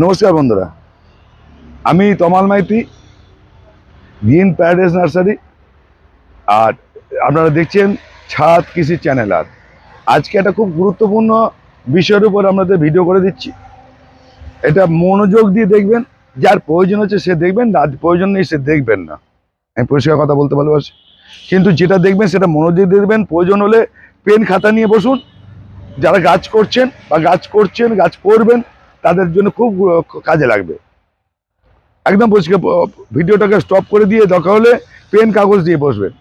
নমস্কার বন্ধুরা। আমি Tamal Maiti, green paradise nursery, আর আপনারা দেখছেন ছাদ কৃষি চ্যানেল আর। আজকে একটা খুব গুরুত্বপূর্ণ বিষয়ের উপর আপনাদের ভিডিও করে দিচ্ছি। এটা মনোযোগ দিয়ে দেখবেন, যার প্রয়োজন হচ্ছে সে দেখবেন আর প্রয়োজন নেই সে দেখবেন না। আমি পরিষ্কার কথা বলতে ভালোবাসি কিন্তু যেটা দেখবেন, সেটা মনোযোগ দিয়ে দেখবেন। প্রয়োজন হলে পেন খাতা নিয়ে বসুন। যারা গাছ করছেন বা গাছ করছেন, গাছ করবেন তাদের জন্য খুব কাজে লাগবে। একদম পরিষ্কার ভিডিওটাকে স্টপ করে দিয়ে দরকার হলে পেন কাগজ দিয়ে বসবেন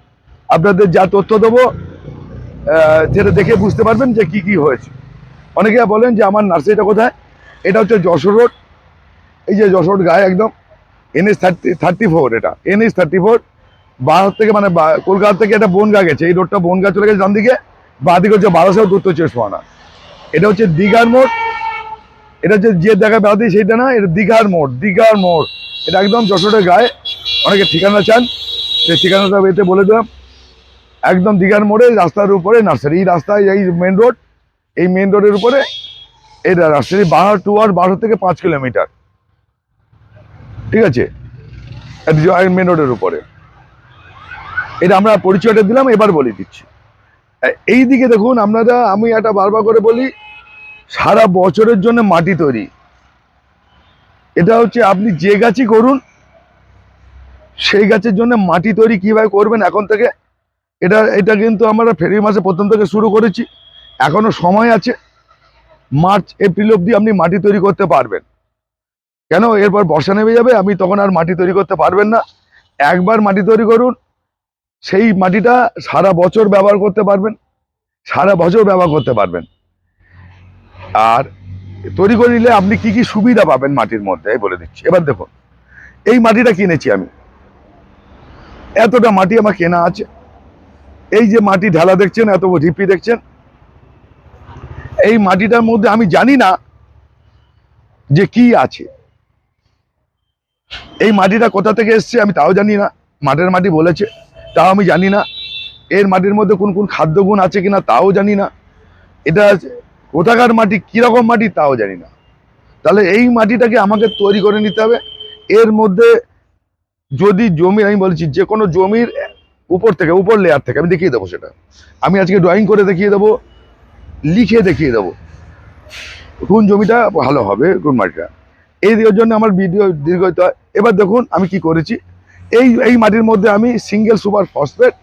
আপনাদের যা তথ্য দেবো সেটা দেখে বুঝতে পারবেন যে কি কি হয়েছে। অনেকে বলেন যে আমার নার্সারিটা কোথায়? এটা হচ্ছে যশোর রোড। এই যে যশোর গায়ে একদম N S thirty thirty four এটা। এনএস থার্টি ফোর বাহার থেকে মানে কলকাতা থেকে একটা বনগা গেছে। এই রোডটা বনগা চলে গেছে ডান দিকে বাঁ দিকে হচ্ছে বারোশো উত্তর চব্বিশ এটা হচ্ছে দীঘার মোড়। এটা হচ্ছে যে দেখা বেড়াতে সেইটা না, এটা দীঘার মোড় দীঘার মোড়। এটা একদম যশোরের গায়ে। অনেকে ঠিকানা চান, সেই ঠিকানাটা এতে বলে দিলাম। একদম দীঘার মোড়ে, রাস্তার উপরে, নার্সারি, এই রাস্তায় এই মেন রোড এই মেন রোডের উপরে। এটা নার্সারি বাহার টু আর বারো থেকে পাঁচ কিলোমিটার। ঠিক আছে? মেন রোডের উপরে। এটা আমরা পরিচয়টা দিলাম, এবার বলে দিচ্ছি। এই দিকে দেখুন, আপনারা, আমি একটা বারবার করে বলি সারা বছরের জন্য মাটি তৈরি। এটা হচ্ছে আপনি যে গাছই করুন, সেই গাছের জন্য মাটি তৈরি কীভাবে করবেন এখন থেকে, এটা এটা কিন্তু আমরা ফেরি মাসে প্রথম থেকে শুরু করেছি। এখনও সময় আছে, মার্চ, এপ্রিল অবধি আপনি মাটি তৈরি করতে পারবেন। কেন? এরপর বর্ষা নেমে যাবে, আপনি তখন আর মাটি তৈরি করতে পারবেন না। একবার মাটি তৈরি করুন, সেই মাটিটা সারা বছর ব্যবহার করতে পারবেন, সারা বছর ব্যবহার করতে পারবেন। আর তৈরি করে নিলে আপনি কি কি সুবিধা পাবেন মাটির মধ্যে? বলে দিচ্ছি। এবার দেখুন, এই মাটিটা কিনেছি আমি। এতটা মাটি আমার কেনা আছে। এই যে মাটি ঢালা দেখছেন, এত ঢিপি দেখছেন, এই মাটিটার মধ্যে আমি জানি না যে কি আছে। এই মাটিটা কোথা থেকে এসছে আমি তাও জানি না। মাটির মাটি বলেছে, তাও আমি জানি না। এর মাটির মধ্যে কোন কোন খাদ্যগুণ আছে কিনা তাও জানি না। এটা কোথাকার মাটি, কীরকম মাটি তাও জানি না। তাহলে এই মাটিটাকে আমাকে তৈরি করে নিতে হবে। এর মধ্যে যদি জমি আমি বলছি যে কোনো জমির উপর থেকে, উপর লেয়ার থেকে, আমি দেখিয়ে দেবো সেটা। আমি আজকে ড্রয়িং করে দেখিয়ে দেবো, লিখে দেখিয়ে দেবো কোন জমিটা ভালো হবে, কোন মাটিটা। এই জন্য আমার ভিডিও দীর্ঘত হয়। এবার দেখুন আমি কি করেছি। এই এই মাটির মধ্যে আমি সিঙ্গেল সুপার ফসফেট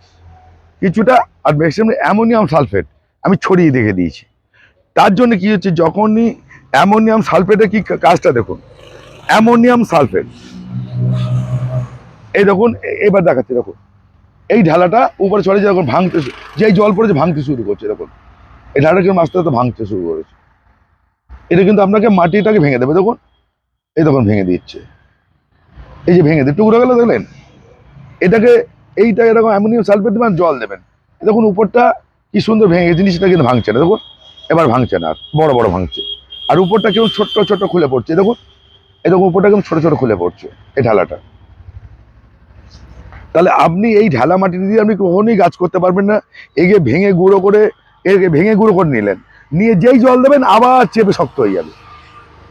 কিছুটা আর ম্যাক্সিমাম অ্যামোনিয়াম সালফেট আমি ছড়িয়ে দেখে দিয়েছি। তার জন্য কি হচ্ছে, যখনই অ্যামোনিয়াম সালফেটের কি কাজটা দেখুন, অ্যামোনিয়াম সালফেট। এই দেখুন এবার দেখাচ্ছি, দেখুন। এই ঢালাটা উপরে চড়ে যখন ভাঙতে যেই জল পড়েছে ভাঙতে শুরু করছে, দেখুন। এই ঢালাটা কিন্তু আস্তে আস্তে ভাঙতে শুরু করেছে। এটা কিন্তু আপনাকে মাটিটাকে ভেঙে দেবে, দেখুন। এই দেখুন, ভেঙে দিচ্ছে। এই যে ভেঙে দিয়ে টুকরো গেল, দেখলেন? এটাকে, এইটা এরকম অ্যামোনিয়াম সালফেট দেবেন জল দেবেন। দেখুন, উপরটা কি সুন্দর ভেঙে জিনিসটা কিন্তু ভাঙছে না, দেখুন। এবার ভাঙছে না আর বড় বড় ভাঙছে। আর উপরটা কেমন ছোট্ট ছোট্ট খুলে পড়ছে। দেখুন দেখুন, উপরটা কেমন ছোট ছোট খুলে পড়ছে, এই ঢালাটা। তাহলে আপনি এই ঢালা মাটি দিয়ে আপনি কখনোই গাছ করতে পারবেন না। এগে ভেঙে গুঁড়ো করে এগে ভেঙে গুঁড়ো করে নিলেন। নিয়ে যেই জল দেবেন, আবার চেপে শক্ত হয়ে যাবে।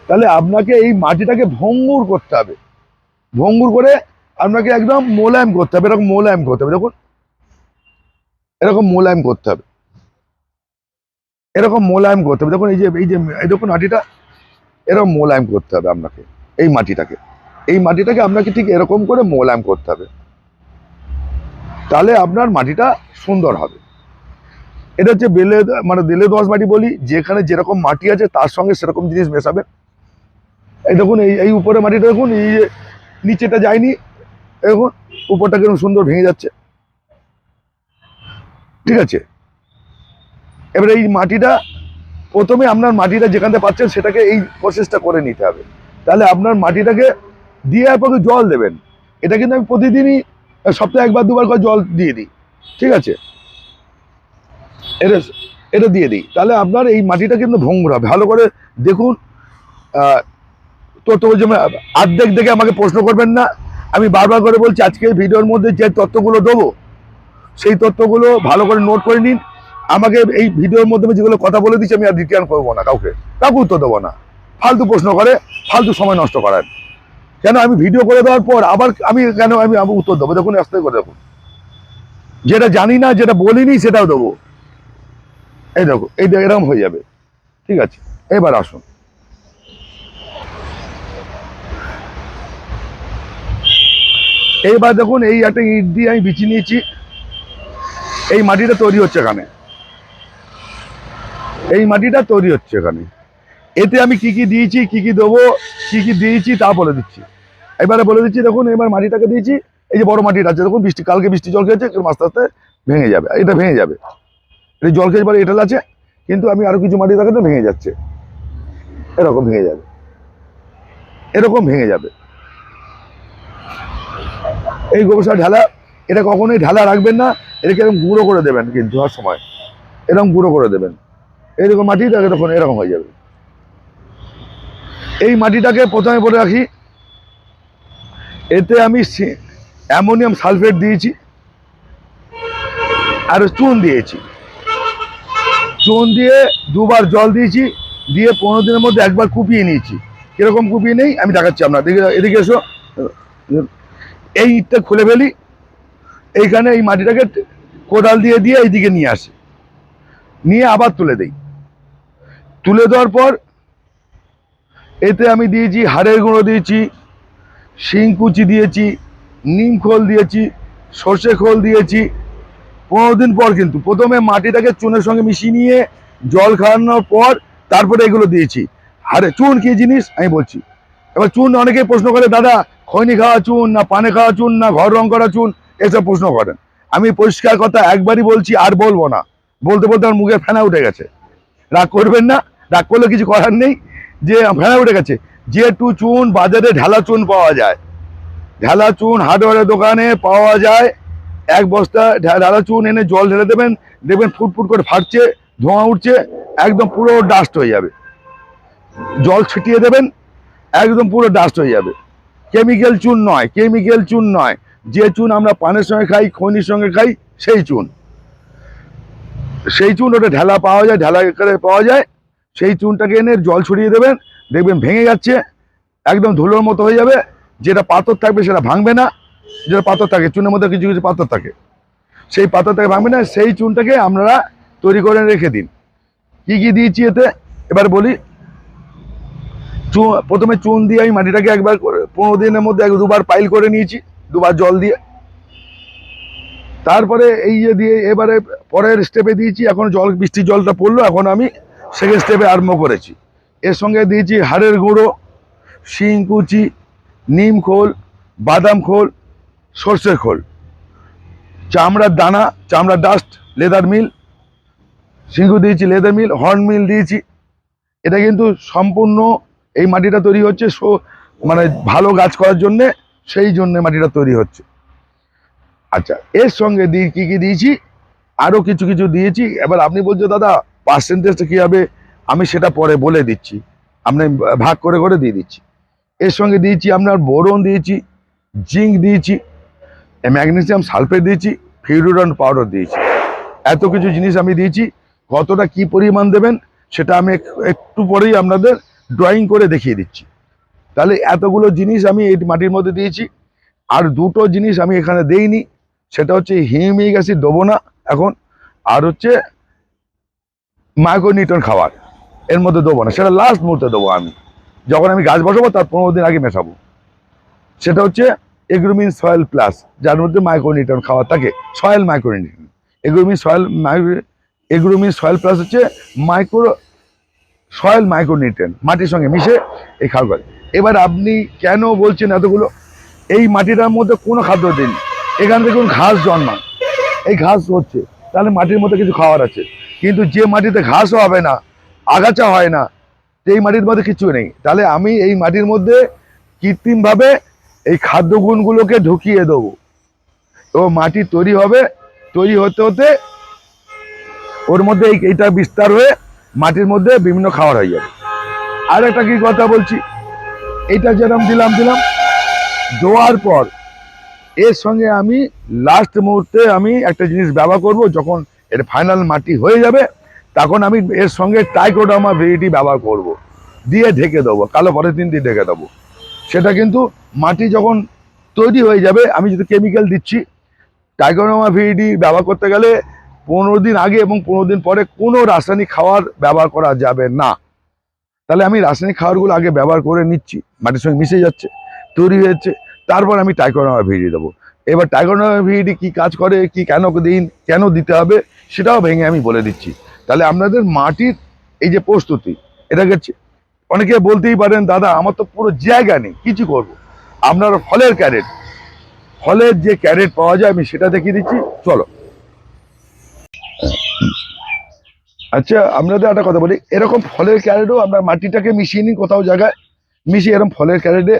তাহলে আপনাকে এই মাটিটাকে ভঙ্গুর করতে হবে। ভঙ্গুর করে আপনাকে একদম মোলায়েম করতে হবে, এরকম মোলায়েম করতে হবে। দেখুন, এরকম মোলায়েম করতে হবে। এরকম মোলায়েম করতে হবে। দেখুন, এই যে এই যে এই দেখুন মাটিটা, এরকম মোলায়েম করতে হবে আপনাকে, এই মাটিটাকে। এই মাটিটাকে আপনাকে ঠিক এরকম করে মোলায়েম করতে হবে। তাহলে আপনার মাটিটা সুন্দর হবে। এটা হচ্ছে বেলে মানে বেলে দোয়াশ মাটি বলি, যেখানে যেরকম মাটি আছে, তার সঙ্গে সেরকম জিনিস মেশাবেন। এই দেখুন, এই এই উপরে মাটিটা দেখুন, এই যে নিচেটা যায়নি। দেখুন, উপরটা কীরকম সুন্দর ভেঙে যাচ্ছে। ঠিক আছে? এবার এই মাটিটা প্রথমে আপনার মাটিটা যেখান থেকে পাচ্ছেন সেটাকে এই প্রসেসটা করে নিতে হবে। তাহলে আপনার মাটিটাকে দিয়ে পরে জল দেবেন। এটা কিন্তু আমি প্রতিদিনই সপ্তাহে একবার, দুবার করে জল দিয়ে দিই। ঠিক আছে? এটা এটা দিয়ে দিই। তাহলে আপনার এই মাটিটা কিন্তু ভঙ্গুর ভালো করে দেখুন তথ্য বলছি অর্ধেক দেখে আমাকে প্রশ্ন করবেন না। আমি বারবার করে বলছি, আজকে ভিডিওর মধ্যে যে তথ্যগুলো দেবো, সেই তথ্যগুলো ভালো করে নোট করে নিন। আমাকে এই ভিডিওর মাধ্যমে যেগুলো কথা বলে দিচ্ছি আমি আর রিটার্ন করব না কাউকে। কাউকে উত্তর দেবো না। ফালতু প্রশ্ন করে, ফালতু সময় নষ্ট করার কেন আমি ভিডিও করে দেওয়ার পর আবার আমি কেন আমি উত্তর দেবো? দেখুন আস্তে করে দেখুন। যেটা জানি না, যেটা বলিনি, সেটাও দেবো। এই দেখো, এই এরকম হয়ে যাবে। ঠিক আছে, এবার আসুন। এইবার দেখুন, এই একটা ইট দিয়ে আমি বিছিয়ে নিয়েছি। এই মাটিটা তৈরি হচ্ছে এখানে। এই মাটিটা তৈরি হচ্ছে এখানে। এতে আমি কি কি দিয়েছি, কি কি দেবো, কি কি দিয়েছি তা বলে দিচ্ছি। এবারে বলে দিচ্ছি, দেখুন, এবার মাটিটাকে দিয়েছি, এই যে বড় মাটিটা আছে, দেখুন, বৃষ্টি, কালকে বৃষ্টি জল খেয়েছে আস্তে আস্তে ভেঙে যাবে, এটা ভেঙে যাবে। এই জল খেয়ে পরে এটাল আছে, কিন্তু আমি আরও কিছু মাটি দেখাতে ভেঙে যাচ্ছে। এরকম ভেঙে যাবে। এরকম ভেঙে যাবে। এই গোবর সার ঢালা, এটা কখনোই ঢালা রাখবেন না, এটাকে এরকম গুঁড়ো করে দেবেন কিন্তু হওয়ার সময়। এরকম গুঁড়ো করে দেবেন। এইরকম মাটিটা তখন এরকম হয়ে যাবে। এই মাটিটাকে প্রথমে বলে রাখি, এতে আমি অ্যামোনিয়াম সালফেট দিয়েছি, আর চুন দিয়েছি। চুন দিয়ে দুবার জল দিয়েছি, দিয়ে পনেরো দিনের মধ্যে একবার কুপিয়ে নিয়েছি। কীরকম কুপিয়ে নেই, আমি দেখাচ্ছি আপনার এদিকে এদিকে এসো। এই ইটটা খুলে ফেলি, এইখানে এই মাটিটাকে কোদাল দিয়ে দিয়ে এইদিকে নিয়ে আসি। নিয়ে আবার তুলে দেই। তুলে দেওয়ার পর, এতে আমি দিয়েছি হাড়ের গুঁড়ো দিয়েছি শিংকুচি দিয়েছি, নিম খোল দিয়েছি, সর্ষে খোল দিয়েছি। পনেরো দিন পর কিন্তু প্রথমে মাটিটাকে চুনের সঙ্গে মিশিয়ে নিয়ে জল খাওয়ানোর পর তারপরে এগুলো দিয়েছি। হাড়ে, চুন কি জিনিস? আমি বলছি। এবার চুন, অনেকেই প্রশ্ন করে, দাদা, খৈনি খাওয়া চুন না পানে খাওয়া চুন না ঘর রং করা চুন? এসব প্রশ্ন করেন। আমি পরিষ্কার কথা একবারই বলছি, আর বলব না। বলতে বলতে আমার মুখে ফেনা উঠে গেছে। রাগ করবেন না, রাগ করলে কিছু করার নেই। যে ভেড়া উঠে গেছে, যে টু চুন বাজারে ঢালা চুন পাওয়া যায়। ঢালা চুন হার্ডওয়ারের দোকানে পাওয়া যায়। এক বস্তা ঢালা চুন এনে জল ঢেলে দেবেন, দেখবেন ফুটফুট করে ফাটছে, ধোঁয়া উঠছে, একদম পুরো ডাস্ট হয়ে যাবে। জল ছিটিয়ে দেবেন, একদম পুরো ডাস্ট হয়ে যাবে। কেমিক্যাল চুন নয় কেমিক্যাল চুন নয়। যে চুন আমরা পানের সঙ্গে খাই, খনির সঙ্গে খাই, সেই চুন। সেই চুন ওটা ঢালা পাওয়া যায়, ঢালা করে পাওয়া যায়। সেই চুনটাকে এনে জল ছড়িয়ে দেবেন, দেখবেন ভেঙে যাচ্ছে, একদম ধুলোর মতো হয়ে যাবে। যেটা পাথর থাকবে সেটা ভাঙবে না, যেটা পাথর থাকে, চুনের মধ্যে কিছু কিছু পাথর থাকে। সেই পাথরটাকে ভাঙবে না, সেই চুনটাকে আপনারা তৈরি করে রেখে দিন। কি কি দিয়েছি এতে? এবার বলি, চুন, প্রথমে চুন দিয়ে আমি মাটিটাকে একবার পনেরো দিনের মধ্যে এক দুবার পাইল করে নিয়েছি, দুবার জল দিয়ে। তারপরে এই যে দিয়ে এবারে পরের স্টেপে দিয়েছি, এখন জল, বৃষ্টির জলটা পড়ল, এখন আমি সেকেন্ড স্টেপে আরম্ভ করেছি। এর সঙ্গে দিয়েছি হাড়ের গুঁড়ো, শিং, কুচি, নিম খোল, বাদাম খোল, সর্ষের খোল। চামড়ার দানা, চামড়ার ডাস্ট লেদার মিল সিঙ্গু দিয়েছি লেদার মিল হর্ন মিল দিয়েছি। এটা কিন্তু সম্পূর্ণ এই মাটিটা তৈরি হচ্ছে, সো- মানে ভালো গাছ করার জন্যে সেই জন্য মাটিটা তৈরি হচ্ছে। আচ্ছা এর সঙ্গে দিয়ে কি কি দিয়েছি? আরও কিছু কিছু দিয়েছি। এবার আপনি বলছো, দাদা পার্সেন্টেজটা কী হবে? আমি সেটা পরে বলে দিচ্ছি। আপনি ভাগ করে করে দিয়ে দিচ্ছি। এর সঙ্গে দিয়েছি আপনার বোরন দিয়েছি, জিঙ্ক দিয়েছি, ম্যাগনেসিয়াম সালফেট দিয়েছি, ফিউরন পাউডার দিয়েছি। এত কিছু জিনিস আমি দিয়েছি। কতটা কি পরিমাণ দেবেন সেটা আমি এক- একটু পরেই আপনাদের ড্রয়িং করে দেখিয়ে দিচ্ছি। তাহলে এতগুলো জিনিস আমি এই মাটির মধ্যে দিয়েছি। আর দুটো জিনিস আমি এখানে দেইনি। সেটা হচ্ছে হিউমিক অ্যাসিড দেবো না, এখন। আর হচ্ছে মাইক্রোনিউটন খাবার, এর মধ্যে দেবো না, সেটা লাস্ট মুহূর্তে দেবো আমি। যখন আমি গাছ বসাবো, তার পনেরো দিন আগে মেশাবো। সেটা হচ্ছে এগ্রোমিন সয়েল প্লাস যার মধ্যে মাইক্রোনিউটন খাওয়া থাকে soil micronutrient Agromin soil micro Agromin soil plus হচ্ছে মাইক্রো সয়েল মাইক্রোনিউট্রেন, মাটির সঙ্গে মিশে এই খাবার এবার আপনি কেন বলছেন এতগুলো? এই মাটিটার মধ্যে কোনো খাদ্য দিন এখান থেকে ঘাস জন্মায়। এই ঘাস হচ্ছে, তাহলে মাটির মধ্যে কিছু খাওয়ার আছে। কিন্তু যে মাটিতে ঘাসও হবে না, আগাছা হয় না, সেই মাটির মধ্যে কিছু নেই। তাহলে আমি এই মাটির মধ্যে কৃত্রিমভাবে এই খাদ্য গুণগুলোকে ঢুকিয়ে দেবো। এবং মাটি তৈরি হবে, তৈরি হতে হতে ওর মধ্যে এই এইটা বিস্তার হয়ে মাটির মধ্যে বিভিন্ন খাবার হয়ে যাবে। আর একটা কি কথা বলছি? এইটা যেরকম দিলাম দিলাম, দেওয়ার পর এর সঙ্গে আমি লাস্ট মুহূর্তে আমি একটা জিনিস ব্যবহার করব, যখন এর ফাইনাল মাটি হয়ে যাবে, তখন আমি এর সঙ্গে টাইকোডামা ভেরিটি ব্যবহার করব। দিয়ে ঢেকে দেবো, কালো পলিথিন দিয়ে ঢেকে দেবো সেটা কিন্তু মাটি যখন তৈরি হয়ে যাবে, আমি যদি কেমিক্যাল দিচ্ছি টাইগোনোমা ভিডি ব্যবহার করতে গেলে পনেরো দিন আগে এবং পনেরো দিন পরে কোনো রাসায়নিক খাবার ব্যবহার করা যাবে না তাহলে আমি রাসায়নিক খাবারগুলো আগে ব্যবহার করে নিচ্ছি, মাটির সঙ্গে মিশে যাচ্ছে, তৈরি হয়ে যাচ্ছে তারপর আমি টাইগোনোমা ভিডি দেবো। এবার টাইগোনোমা ভিডি কি কাজ করে, কি কেন দিন, কেন দিতে হবে, সেটাও ভেঙে আমি বলে দিচ্ছি। তাহলে আপনাদের মাটির এই যে প্রস্তুতি এটাকে চে- অনেকে বলতেই পারেন, দাদা, আমার তো পুরো জায়গা নেই, কিছু করব। আপনার ফলের ক্যারেট, ফলের যে ক্যারেট পাওয়া যায়, আমি সেটা দেখিয়ে দিচ্ছি, চলো। আচ্ছা আপনাদের একটা কথা বলি, এরকম ফলের ক্যারেটও আপনার মাটিটাকে মিশিয়ে নিন কোথাও জায়গায়, মিশিয়ে এরকম ফলের ক্যারেটে,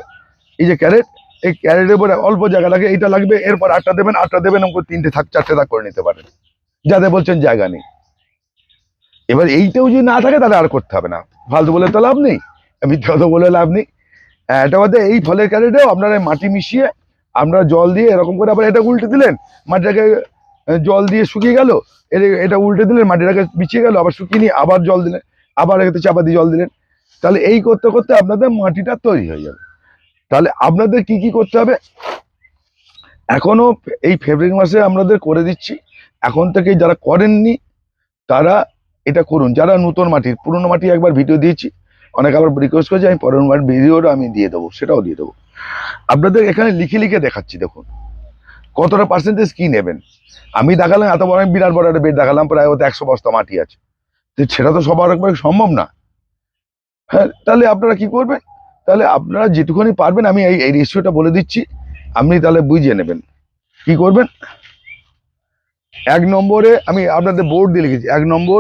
এই যে ক্যারেট এই ক্যারেটের উপরে অল্প জায়গা লাগে, এইটা লাগবে, এরপর আটটা দেবেন আটটা দেবেন এরকম তিনটে থাক, চারটে থাক করে নিতে পারেন। যাতে বলছেন জায়গা নেই। এবার এইটাও যদি না থাকে, তাহলে আর করতে হবে না। ফালতু বলে তো লাভ নেই, মিথ্যা কথা বলে লাভ নেই। এটা বাদে এই ফলের ক্যারেটেও আপনারা মাটি মিশিয়ে আপনারা জল দিয়ে এরকম করে আবার এটা উল্টে দিলেন, মাটিটাকে জল দিয়ে শুকিয়ে গেল এটা উল্টে দিলেন, মাটিটাকে বিছিয়ে গেল, আবার শুকিয়ে নিয়ে আবার জল দিলেন, আবার এতে চাপা দিয়ে জল দিলেন। তাহলে এই করতে করতে আপনাদের মাটিটা তৈরি হয়ে যাবে। তাহলে আপনাদের কি কি করতে হবে? এখনও এই ফেব্রুয়ারি মাসে আপনাদের করে দিচ্ছি। এখন থেকে যারা করেননি, তারা এটা করুন। যারা নতুন মাটির পুরনো মাটি একবার ভিডিও দিয়েছি, অনেক আবার রিকোয়েস্ট করেছে, আমি পরের মাটির ভিডিওটা আমি দিয়ে দেবো, সেটাও দিয়ে দেবো। আপনাদের এখানে লিখে লিখে দেখাচ্ছি, দেখুন। কতটা পার্সেন্টেজ কি নেবেন? আমি দেখালাম, এত বড়, আমি বিরাট বড় একটা বেড দেখালাম, প্রায় ওতে একশো বস্তা মাটি আছে। তো সেটা তো সবার একবার সম্ভব না। হ্যাঁ তাহলে আপনারা কি করবেন? তাহলে আপনারা যেটুকুনি পারবেন, আমি এই এই রেশিওটা বলে দিচ্ছি। আপনি তাহলে বুঝিয়ে নেবেন। কি করবেন? এক নম্বরে আমি আপনাদের বোর্ড দিয়ে লিখেছি। এক নম্বর,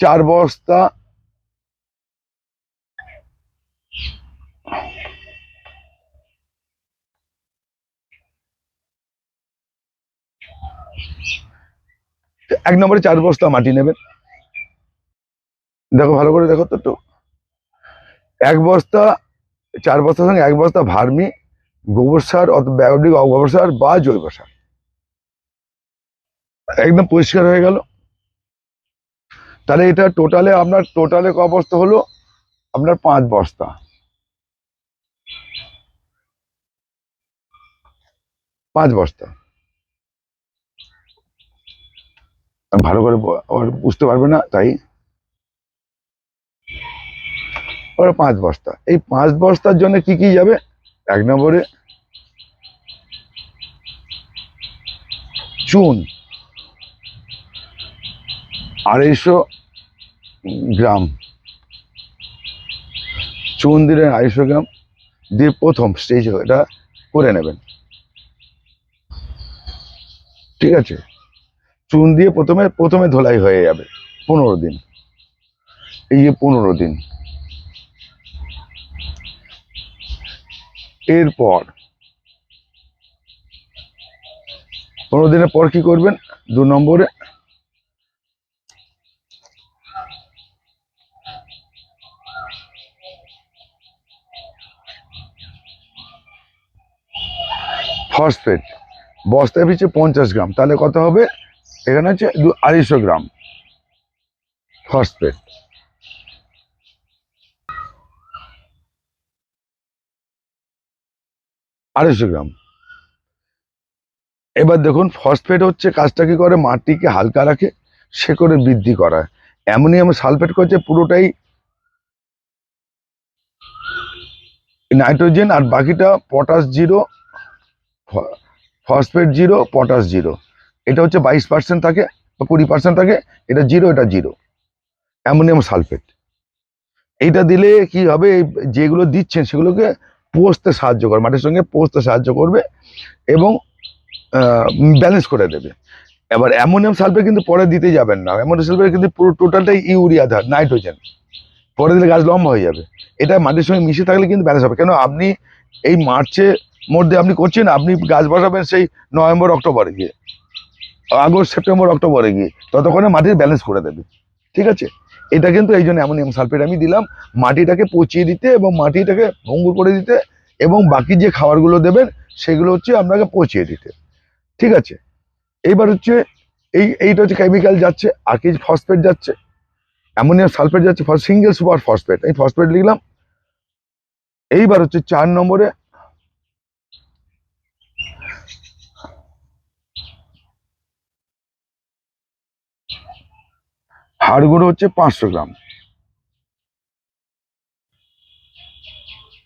চার বস্তা এক নম্বরে চার বস্তা মাটি নেবেন। দেখো, ভালো করে দেখো তো একটু। এক বস্তা, চার বস্তার সঙ্গে এক বস্তা ভার্মি, গোবর সার অথবা গোবর সার বা জৈব সার। একদম পরিষ্কার হয়ে গেল। তাহলে এটা টোটালে আপনার, টোটালে ক বস্তা হলো? আপনার পাঁচ বস্তা। পাঁচ বস্তা। ভালো করে বুঝতে পারবে না, তাই ওরা পাঁচ বস্তা। এই পাঁচ বস্তার জন্য কি কি যাবে? এক নম্বরে চুন। আড়াইশো গ্রাম। চুন দিলেন আড়াইশো গ্রাম। দিয়ে প্রথম স্টেজ এটা করে নেবেন। ঠিক আছে? চুন দিয়ে প্রথমে প্রথমে ধোলাই হয়ে যাবে। পনেরো দিন। এই যে পনেরো দিন। এরপর পনেরো দিনের পর কি করবেন? দু নম্বরে ফসফেট বস্তায় পিছিয়ে পঞ্চাশ গ্রাম, তাহলে কত হবে? এখানে হচ্ছে দু আড়াইশো গ্রাম ফসফেট আড়াইশো গ্রাম। এবার দেখুন ফসফেট হচ্ছে কাজটা কি করে? মাটিকে হালকা রাখে শেকড়ে বৃদ্ধি করায়। অ্যামোনিয়াম সালফেট করছে পুরোটাই নাইট্রোজেন আর বাকিটা potash zero phosphate zero, potash zero. এটা হচ্ছে বাইশ পার্সেন্ট থাকে বা কুড়ি পার্সেন্ট থাকে, এটা জিরো এটা জিরো। Ammonium sulphate. এইটা দিলে কি হবে? যেগুলো দিচ্ছেন সেগুলোকে পোষতে সাহায্য করে, মাটির সঙ্গে পোষতে সাহায্য করবে এবং ব্যালেন্স করে দেবে। এবার অ্যামোনিয়াম সালফেট কিন্তু পরে দিতে যাবেন না। অ্যামোনিয়াম সালফেট কিন্তু পুরো টোটালটাই ইউরিয়া ধার নাইট্রোজেন পরে দিলে গাছ লম্বা হয়ে যাবে। এটা মাটির সঙ্গে মিশে থাকলে কিন্তু ব্যালেন্স হবে। কেন? আপনি এই মার্চে মধ্যে আপনি করছেন, আপনি গাছ বসাবেন সেই নভেম্বর, অক্টোবরে গিয়ে। আগস্ট, সেপ্টেম্বর, অক্টোবরে গিয়ে। ততক্ষণে মাটির ব্যালেন্স করে দেবে। ঠিক আছে? এটা কিন্তু এই জন্য অ্যামোনিয়াম সালফেট আমি দিলাম, মাটিটাকে পচিয়ে দিতে এবং মাটিটাকে ভঙ্গুর করে দিতে এবং বাকি যে খাবারগুলো দেবেন সেগুলো হচ্ছে আপনাকে পচিয়ে দিতে। ঠিক আছে? এইবার হচ্ছে এই, এইটা হচ্ছে কেমিক্যাল যাচ্ছে আর কিছু ফসফেট যাচ্ছে, অ্যামোনিয়াম সালফেট যাচ্ছে সিঙ্গেল সুপার ফসফেট এই ফসফেট লিখলাম। এইবার হচ্ছে চার নম্বরে হাড় গুঁড়ো হচ্ছে পাঁচশো গ্রাম।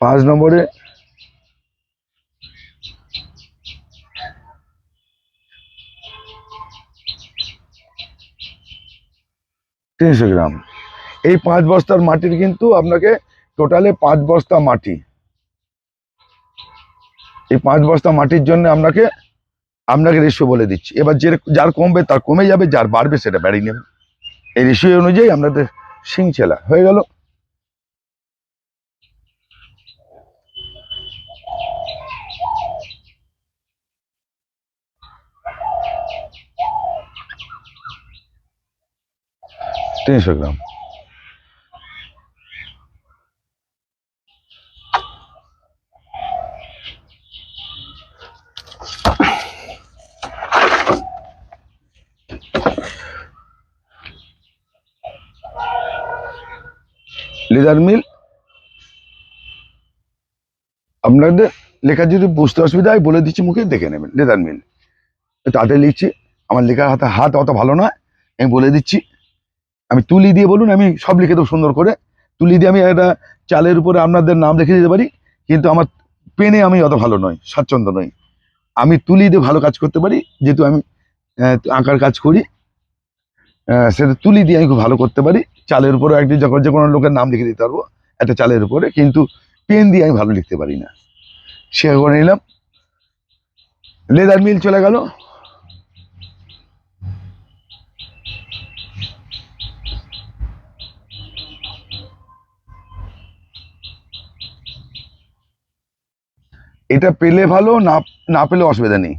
পাঁচ নম্বরে তিনশো গ্রাম। এই পাঁচ বস্তার মাটির কিন্তু আপনাকে টোটালে পাঁচ বস্তা মাটি। এই পাঁচ বস্তা মাটির জন্য আপনাকে আপনাকে রেশিও বলে দিচ্ছি। এবার যে যার কমবে তার কমে যাবে, যার বাড়বে সেটা বাড়িয়ে নেবে এই রেশিও অনুযায়ী আপনাদের শিং চেলা হয়ে গেল। তিনশো গ্রাম। লেদার মিল। আপনাদের লেখা যদি বুঝতে অসুবিধা হয়, বলে দিচ্ছি মুখে, দেখে নেবেন লেদার মিল। তাতে লিখছি, আমার লেখার হাতে হাত অত ভালো নয়, আমি বলে দিচ্ছি। আমি তুলি দিয়ে বলুন, আমি সব লিখে দেবো সুন্দর করে। তুলি দিয়ে আমি একটা চালের উপরে আপনাদের নাম লিখে দিতে পারি, কিন্তু আমার পেনে আমি অত ভালো নই, স্বাচ্ছন্দ্য নই। আমি তুলি দিয়ে ভালো কাজ করতে পারি, যেহেতু আমি আঁকার কাজ করি। সেটা তুলি দিয়ে আমি খুব ভালো করতে পারি। চালের উপরে একটি যখন যে কোনো লোকের নাম লিখে দিতে পারব একটা চালের উপরে, কিন্তু পেন দিয়ে আমি ভালো লিখতে পারি না। সে করে নিলাম। লেদার মিল চলে গেল। এটা পেলে ভালো, না না পেলে অসুবিধা নেই।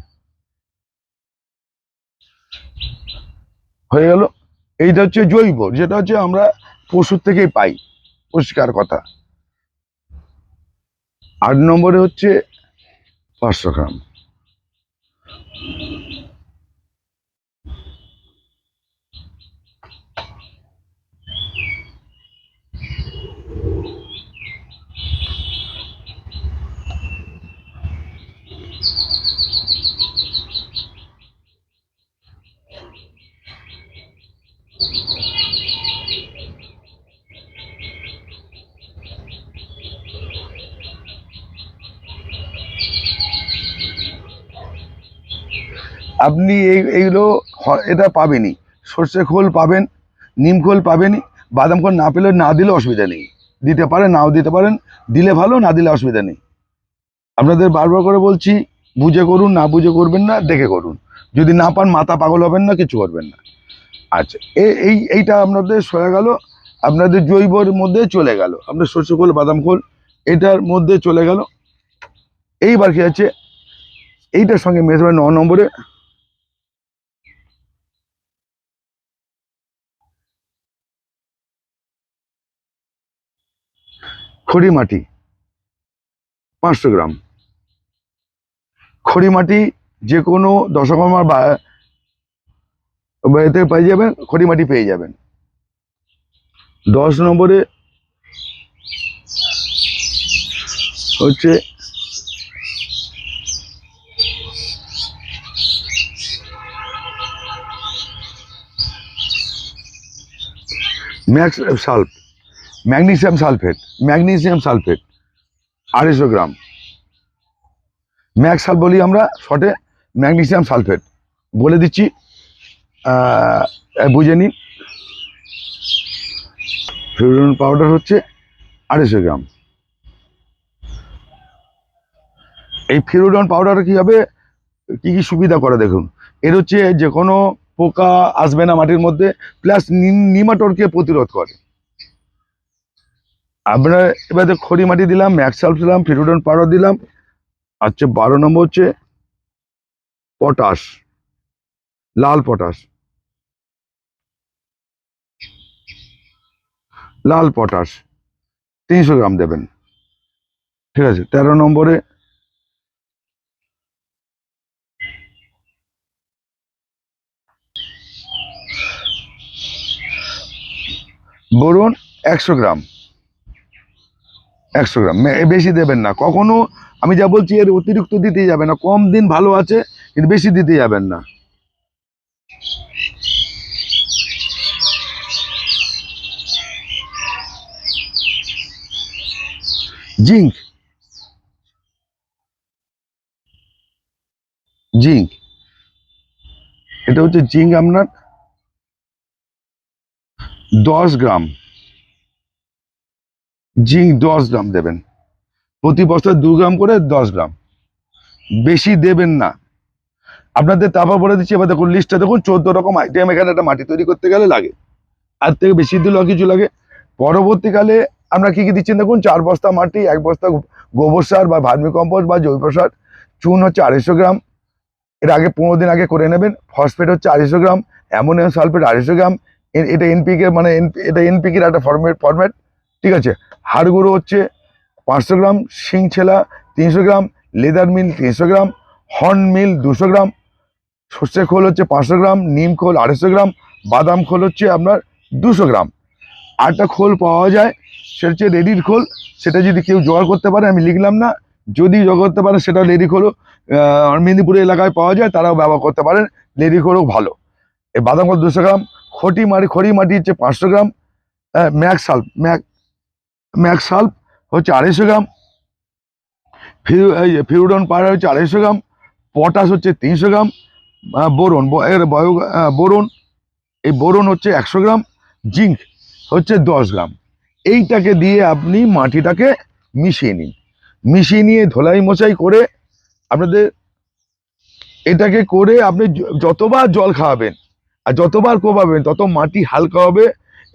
হয়ে গেল। এইটা হচ্ছে জৈব, যেটা হচ্ছে আমরা পশুর থেকেই পাই। পরিষ্কার কথা। আট নম্বরে হচ্ছে পাঁচশো গ্রাম আপনি এই এইগুলো এটা পাবেনই। সর্ষে খোল পাবেন, নিম খোল পাবেনই, বাদাম খোল না পেলে না দিলে অসুবিধা নেই। দিতে পারেন, নাও দিতে পারেন, দিলে ভালো, না দিলে অসুবিধা নেই। আপনাদের বারবার করে বলছি, বুঝে করুন, না বুঝে করবেন না, দেখে করুন। যদি না পান, মাথা পাগল হবেন না, কিছু করবেন না। আচ্ছা এই, এইটা আপনাদের সয়ে গেল, আপনাদের জৈবর মধ্যে চলে গেল। আপনার সর্ষে খোল, বাদাম খোল, এটার মধ্যে চলে গেল। এইবার কি আছে? এইটার সঙ্গে মেশাবেন ন নম্বরে। খড়ি মাটি, পাঁচশো গ্রাম। খড়ি মাটি যে কোনো দশকর্মার বা এতে পেয়ে যাবেন, খড়ি মাটি পেয়ে যাবেন। দশ নম্বরে হচ্ছে max sulf, magnesium sulphate magnesium sulphate, আড়াইশো গ্রাম। ম্যাক্স সাল বলি আমরা, শর্টে ম্যাগনেসিয়াম সালফেট। বলে দিচ্ছি বুঝে নিন। ফিউরন পাউডার হচ্ছে আড়াইশো গ্রাম। এই ফিরোডন পাউডার কি হবে? কি কি সুবিধা করে দেখুন। এর হচ্ছে যে কোনো পোকা আসবে না মাটির মধ্যে, প্লাস নিমাটোরকে প্রতিরোধ করে। আমরা এবারে খড়ি মাটি দিলাম ম্যাক্সাল দিলাম ফিরোডন পাউডার দিলাম আচ্ছা বারো নম্বর হচ্ছে পটাশ, লাল পটাশ। লাল পটাশ। তিনশো গ্রাম দেবেন। ঠিক আছে, তেরো নম্বরে বরুন একশো গ্রাম। একশো গ্রাম। বেশি দেবেন না। কখনো আমি যা বলছি এর অতিরিক্ত দিতে যাবে না। কম দিন ভালো আছে, কিন্তু বেশি দিতে যাবেন না। জিঙ্ক। জিঙ্ক। এটা হচ্ছে জিঙ্ক আপনার দশ গ্রাম। জিঙ্ক দশ গ্রাম দেবেন। প্রতি বস্তায় দু গ্রাম করে দশ গ্রাম। বেশি দেবেন না। আপনাদের তারপর বলে দিচ্ছি, এবার দেখুন লিস্টটা দেখুন, চোদ্দ রকম আইটেম এখানে একটা মাটি তৈরি করতে গেলে লাগে। আর থেকে বেশি দিলেও কিছু লাগে। পরবর্তীকালে আমরা কি কি দিচ্ছেন দেখুন? চার বস্তা মাটি, এক বস্তা গোবর সার বা ভার্মি কম্পোস্ট বা জৈব সার। চুন হচ্ছে আড়াইশো গ্রাম। এর আগে পনেরো দিন আগে করে নেবেন। ফসফেট হচ্ছে আড়াইশো গ্রাম। অ্যামোনিয়াম সালফেট আড়াইশো গ্রাম। এটা এনপিকে মানে এটা এনপিকের একটা ফরম্যাট ফরম্যাট ঠিক আছে? হাড় গুঁড়ো হচ্ছে পাঁচশো গ্রাম। শিং ছেলা তিনশো গ্রাম। লেদার মিল তিনশো গ্রাম। হর্ন মিল দুশো গ্রাম। সর্ষে খোল হচ্ছে পাঁচশো গ্রাম। নিম খোল আড়াইশো গ্রাম। বাদাম খোল হচ্ছে আপনার দুশো গ্রাম। আটটা খোল পাওয়া যায় সেটা হচ্ছে রেডির খোল, সেটা যদি কেউ জোগাড় করতে পারে, আমি লিখলাম না, যদি জোগাড় করতে পারে সেটা লেডি খোলও মেদিনীপুর এলাকায় পাওয়া যায়, তারাও ব্যবহার করতে পারেন লেডি খোলও ভালো। এই বাদাম খোল দুশো গ্রাম, খটি মাটি খড়ি মাটি হচ্ছে পাঁচশো gram max sulf mac max sulf হচ্ছে আড়াইশো গ্রাম ফিউ এই ফিউডন পাউডার হচ্ছে আড়াইশো গ্রাম, পটাশ হচ্ছে তিনশো গ্রাম বোরন এর বোরন, এই বোরন হচ্ছে একশো গ্রাম, জিঙ্ক হচ্ছে দশ গ্রাম। এইটাকে দিয়ে আপনি মাটিটাকে মিশিয়ে নিন। মিশিয়ে নিয়ে ধোলাই মশাই করে আপনাদের এটাকে করে আপনি যতবার জল খাওয়াবেন, আর যতবার কোপাবেন তত মাটি হালকা হবে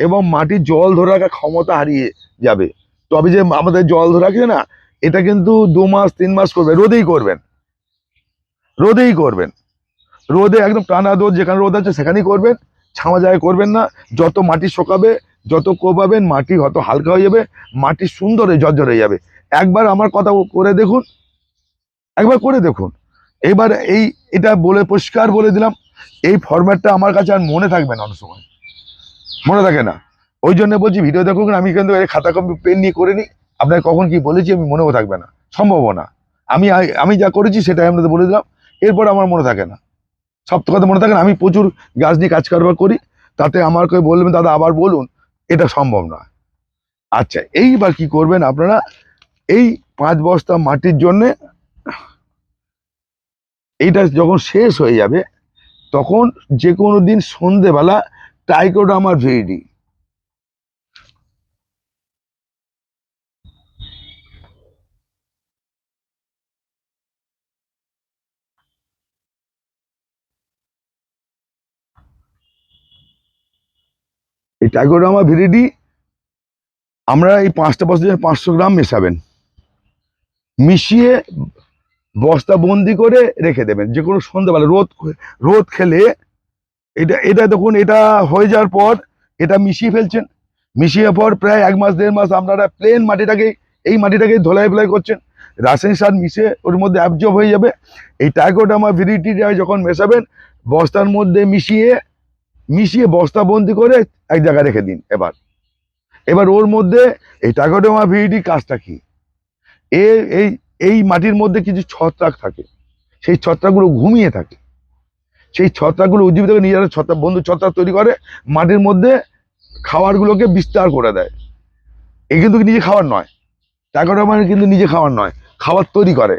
এবং মাটির জল ধরে রাখার ক্ষমতা হারিয়ে যাবে। তবে যে আমাদের জল ধরে রাখছে না, এটা কিন্তু দু মাস, তিন মাস করবে, রোদেই করবেন। রোদেই করবেন। রোদে একদম টানা রোদ যেখানে রোদ আছে সেখানেই করবেন, ছামা জায়গায় করবেন না। যত মাটি শোকাবে যত কোপাবেন মাটি হয়তো হালকা হয়ে যাবে, মাটি সুন্দর জর্জর হয়ে যাবে। একবার আমার কথা করে দেখুন, একবার করে দেখুন। এবার এই, এটা বলে পরিষ্কার বলে দিলাম, এই ফরম্যাটটা আমার কাছে আর মনে থাকবে না অনেক সময়। মনে থাকে না। ওই জন্য বলছি ভিডিও দেখুন আমি কিন্তু এই খাতা কপি পেন নিয়ে করে নিই। আপনার কখন কি বলেছি আমি মনেও থাকবে না। সম্ভব না। আমি আমি যা করেছি সেটাই আপনাদের বলে দিলাম। এরপর আমার মনে থাকে না। সব কথা মনে থাকে না। আমি প্রচুর গাছ নিয়ে কাজ কারবার করি। তাতে আমার কেউ বলবেন, দাদা, আবার বলুন। এটা সম্ভব নয়। আচ্ছা এইবার কি করবেন আপনারা? এই পাঁচ বস্তা মাটির জন্যে এইটা যখন শেষ হয়ে যাবে, তখন যে কোনো দিন সন্ধেবেলা টাইকোডামার ভিডি এই টাইকোডামা ভিরিডি, আমরা এই পাঁচটা বস্তা পাঁচশো গ্রাম মেশাবেন। মিশিয়ে বস্তা বন্দি করে রেখে দেবেন, যে কোনো সন্ধ্যাবেলা রোদ রোদ খেলে এটা এটা দেখুন, এটা হয়ে যাওয়ার পর এটা মিশিয়ে ফেলছেন। মিশিয়ে পর প্রায় এক মাস, দেড় মাস আপনারা প্লেন মাটিটাকে এই মাটিটাকে ধোলাই ফেলাই করছেন। রাসায়নিক সার মিশে ওর মধ্যে অ্যাবজর্ব হয়ে যাবে। এই টাইকোডামা ভিরিটিটা যখন মেশাবেন, বস্তার মধ্যে মিশিয়ে মিশিয়ে করে এক জায়গায় রেখে দিন এবার। এবার ওর মধ্যে এই টাইকোডামা ভিডি কাজটা কি? এ, এই এই মাটির মধ্যে কিছু ছত্রাক থাকে। সেই ছত্রাকগুলো ঘুমিয়ে থাকে। সেই ছত্রাকগুলো উজ্জীবিত করে নিজেরা ছত্রাক বন্ধু ছত্রাক তৈরি করে, মাটির মধ্যে খাবারগুলোকে বিস্তার করে দেয়। এ কিন্তু নিজে খাবার নয়। টাকাটা মানে কিন্তু নিজে খাবার নয়, খাবার তৈরি করে।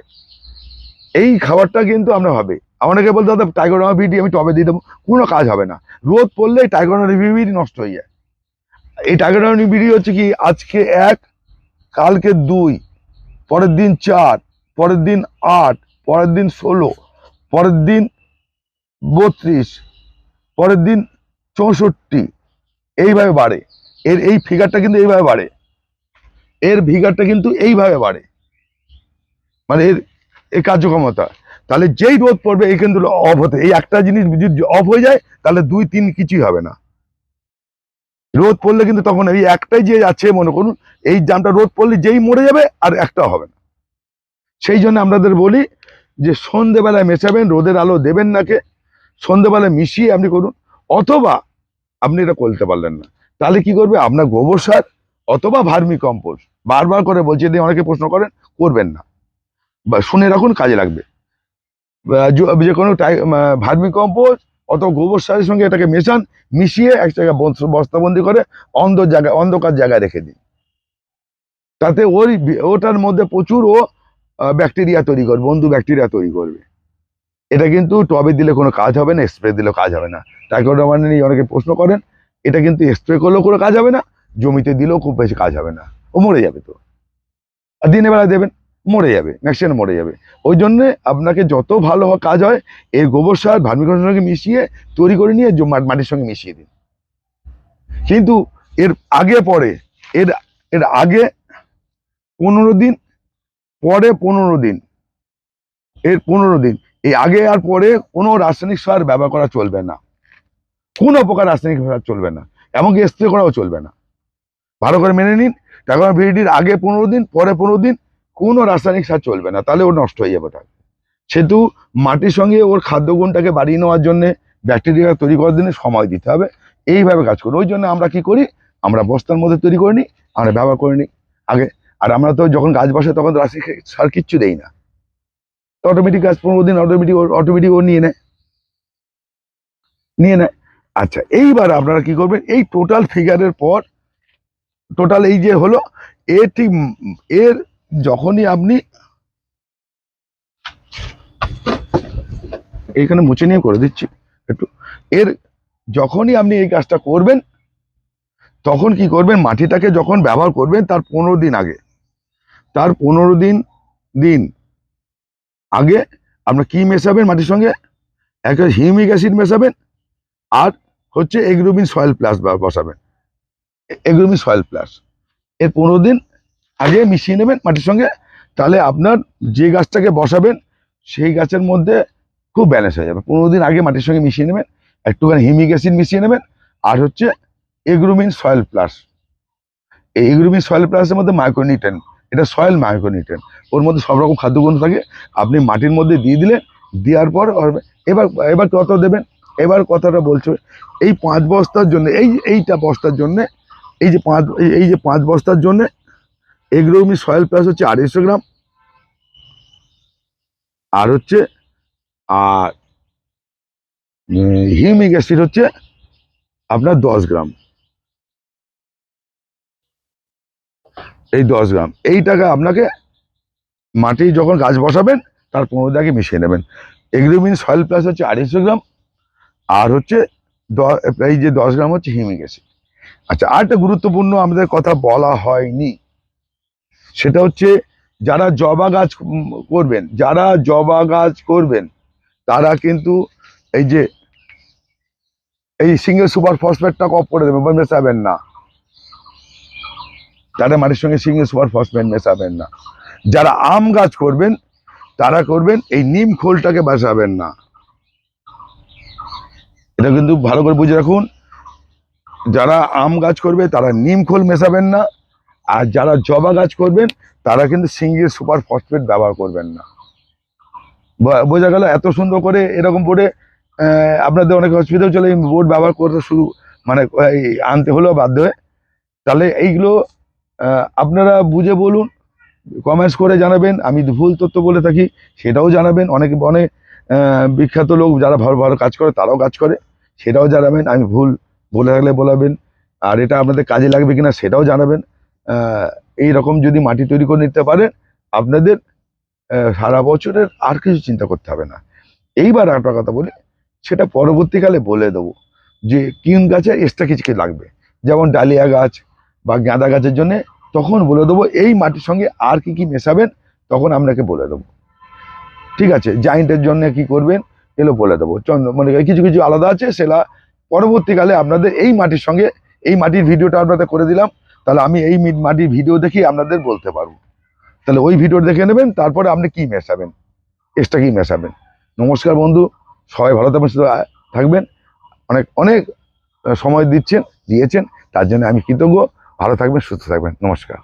এই খাবারটা কিন্তু আমরা হবে আমাকে বলতে দাদা টাইগোডামা বিডি আমি টবে দিয়ে দেবো, কোনো কাজ হবে না। রোদ পড়লে টাইগোডামা বিডি নষ্ট হয়ে যায়। এই টাইগোডামা বিডি হচ্ছে কি, আজকে এক, কালকে দুই, পরের দিন চার, পরের দিন আট, পরের দিন ষোলো, পরের দিন বত্রিশ, পরের দিন চৌষট্টি, এইভাবে বাড়ে। এর এই ফিগারটা কিন্তু এইভাবে বাড়ে। এর ফিগারটা কিন্তু এইভাবে বাড়ে। মানে এর এই কার্যক্ষমতা। তাহলে যেই রোদ পড়বে, এই কিন্তু অফ হতে এই একটা জিনিস যদি অফ হয়ে যায়, তাহলে দুই, তিন কিছুই হবে না। রোদ পড়লে কিন্তু তখন এই একটাই যে আছে, মনে করুন, এই জামটা রোদ পড়লে যেই মরে যাবে, আর একটাও হবে না। সেই জন্য আমাদের বলি যে সন্ধেবেলায় মেশাবেন, রোদের আলো দেবেন নাকে, সন্ধেবেলায় মিশিয়ে আপনি করুন, অথবা আপনি এটা করতে পারলেন না। তাহলে কি করবে? আপনার গোবর সার অথবা ভার্মি কম্পোস্ট। বারবার করে বলছি দিয়ে অনেকে প্রশ্ন করেন, করবেন না। বা শুনে রাখুন, কাজে লাগবে। য- কোনো ভার্মি কম্পোস্ট অথবা গোবর সারের সঙ্গে এটাকে মেশান, মিশিয়ে এক জায়গায় বস্ত- বস্তাবন্দি করে অন্ধ জায়গায় অন্ধকার জায়গায় রেখে দিন। তাতে ওই ওটার মধ্যে প্রচুর ও ব্যাকটেরিয়া তৈরি করবে, বন্ধু ব্যাকটেরিয়া তৈরি করবে। এটা কিন্তু টবে দিলে কোনো কাজ হবে না, স্প্রে দিলেও কাজ হবে না। টাইকোডার্মা নিয়ে অনেকে প্রশ্ন করেন, এটা কিন্তু স্প্রে করলেও কোনো কাজ হবে না, জমিতে দিলেও খুব বেশি কাজ হবে না, ও মরে যাবে তো। আর দিনের বেলা দেবেন। মরে যাবে ম্যাক্সিমাম মরে যাবে। ওই জন্যে আপনাকে যত ভালো কাজ হয়, এই গোবর সার ভার্মিকম্পোস্টের সঙ্গে মিশিয়ে তৈরি করে নিয়ে মাটির সঙ্গে মিশিয়ে দিন। কিন্তু এর আগে পরে, এর এর আগে পনেরো দিন, পরে পনেরো দিন, এর পনেরো দিন, এই আগে আর পরে কোনো রাসায়নিক সার ব্যবহার করা চলবে না। কোনো প্রকার রাসায়নিক সার চলবে না, এমনকি স্প্রে করাও চলবে না। ভালো করে মেনে নিন টাকা ভিডিটির আগে পনেরো দিন, পরে পনেরো দিন কোনো রাসায়নিক সার চলবে না, তাহলে ও নষ্ট হয়ে যাবে ওটা। সেহেতু মাটির সঙ্গে ওর খাদ্যগুণটাকে বাড়িয়ে নেওয়ার জন্য ব্যাকটেরিয়া তৈরি করার জন্য সময় দিতে হবে। এইভাবে কাজ করি ওই জন্য আমরা কি করি? আমরা বস্তার মধ্যে তৈরি করে নিই, আমরা ব্যবহার করে নিই। আগে, আর আমরা তো যখন গাছ বসে তখন রাসায়নিক সার কিচ্ছু দেই না। তো অটোমেটিক গাছ পনেরো দিন অটোমেটিক অটোমেটিক ও নিয়ে নেয়। নিয়ে নেয়। আচ্ছা এইবার আপনারা কি করবেন? এই টোটাল ফিগারের পর টোটাল এই যে হলো, এর ঠিক, এর যখনই আপনি এইখানে মুছে নিয়ে করে দিচ্ছি, একটু। এর যখনই আপনি এই কাজটা করবেন, তখন কি করবেন, মাটিটাকে যখন ব্যবহার করবেন, তার পনেরো দিন আগে। তার পনেরো দিন দিন আগে আপনার কি মেশাবেন মাটির সঙ্গে? একটা হিউমিক অ্যাসিড মেশাবেন, আর হচ্ছে এগ্রোমিন সয়েল প্লাস বসাবেন। Agromin soil plus. এর পনেরো দিন আগে মিশিয়ে নেবেন মাটির সঙ্গে, তাহলে আপনার যে গাছটাকে বসাবেন, সেই গাছের মধ্যে খুব ব্যালেন্স হয়ে যাবে। পনেরো দিন আগে মাটির সঙ্গে মিশিয়ে নেবেন, একটুখানি হিমিক অ্যাসিড মিশিয়ে নেবেন, আর হচ্ছে এগ্রোমিন সয়েল প্লাস। এই এগ্রুমিন সয়েল প্লাসের মধ্যে মাইক্রোনিউট্রেন এটা সয়েল মাইক্রোনিউট্রেন ওর মধ্যে সব রকম খাদ্যগুণ থাকে। আপনি মাটির মধ্যে দিয়ে দিলেন, দেওয়ার পর এবার এবার কত দেবেন? এবার কথাটা বলছো, এই পাঁচ বস্তার জন্য, এই, এইটা বস্তার জন্য, এই যে পাঁচ, এই যে পাঁচ বস্তার জন্য এগ্রোমি সয়েল প্লাস হচ্ছে আড়াইশো গ্রাম। আর হচ্ছে, আর হিউমিক অ্যাসিড হচ্ছে আপনার দশ গ্রাম। এই দশ গ্রাম। এই টাকা আপনাকে মাটি যখন গাছ বসাবেন, তার পনেরো দাগে মিশিয়ে নেবেন। এগ্রোমিন সয়েল প্লাস হচ্ছে আড়াইশো গ্রাম, আর হচ্ছে এই যে দশ গ্রাম হচ্ছে হিউমিক অ্যাসিড। আচ্ছা আর একটা গুরুত্বপূর্ণ আমাদের কথা বলা হয়নি। সেটা হচ্ছে যারা জবা গাছ করবেন, যারা জবা গাছ করবেন, তারা কিন্তু এই যে, এই সিঙ্গেল সুপার ফসফেটটা কপ করে দেবেন মেশাবেন না। তারা মাটির সঙ্গে সিঙ্গেল সুপার ফসফেট মেশাবেন না। যারা আম গাছ করবেন, তারা করবেন এই নিম খোলটাকে বাসাবেন না। এটা কিন্তু ভালো করে বুঝে রাখুন। যারা আম গাছ করবে, তারা নিম খোল মেশাবেন না। আর যারা জবা গাছ করবেন, তারা কিন্তু সিঙ্গেল সুপার ফসফেট ব্যবহার করবেন না। বোঝা গেল এত সুন্দর করে এরকম বোর্ডে আপনাদের অনেক হসপিটাল চলে বোর্ড ব্যবহার করতে শুরু মানে আনতে হলেও বাধ্য হয়ে। তাহলে এইগুলো আপনারা বুঝে বলুন কমেন্টস করে জানাবেন, আমি ভুল তথ্য বলে থাকি, সেটাও জানাবেন। অনেক অনেক বিখ্যাত লোক যারা ভালো ভালো কাজ করে, তারাও কাজ করে, সেটাও জানাবেন। আমি ভুল বলে থাকলে বলাবেন, আর এটা আপনাদের কাজে লাগবে কিনা, সেটাও জানাবেন। এই রকম যদি মাটি তৈরি করে নিতে পারেন, আপনাদের সারা বছরের আর কিছু চিন্তা করতে হবে না। এইবার একটা কথা বলি, সেটা পরবর্তীকালে বলে দেবো যে কিন গাছে এক্সট্রা কিছু লাগবে? যেমন ডালিয়া গাছ বা গাঁদা গাছের জন্য, তখন বলে দেবো এই মাটির সঙ্গে আর কি কি মেশাবেন, তখন আপনাকে বলে দেবো। ঠিক আছে জাইন্টের জন্য কি করবেন, এগুলো বলে দেবো। চন্দ্র মানে কিছু কিছু আলাদা আছে সেটা পরবর্তীকালে আপনাদের এই মাটির সঙ্গে, এই মাটির ভিডিওটা আপনাদের করে দিলাম। তাহলে আমি এই মিট মাটির ভিডিও দেখি আপনাদের বলতে পারব। তাহলে ওই ভিডিও দেখে নেবেন, তারপরে আপনি কি মেশাবেন? এক্সট্রা কী মেশাবেন? নমস্কার বন্ধু, সবাই ভালো থাকবেন শুধু থাকবেন। অনেক অনেক সময় দিচ্ছেন, দিয়েছেন, তার জন্য আমি কৃতজ্ঞ। ভালো থাকবেন, সুস্থ থাকবেন। নমস্কার।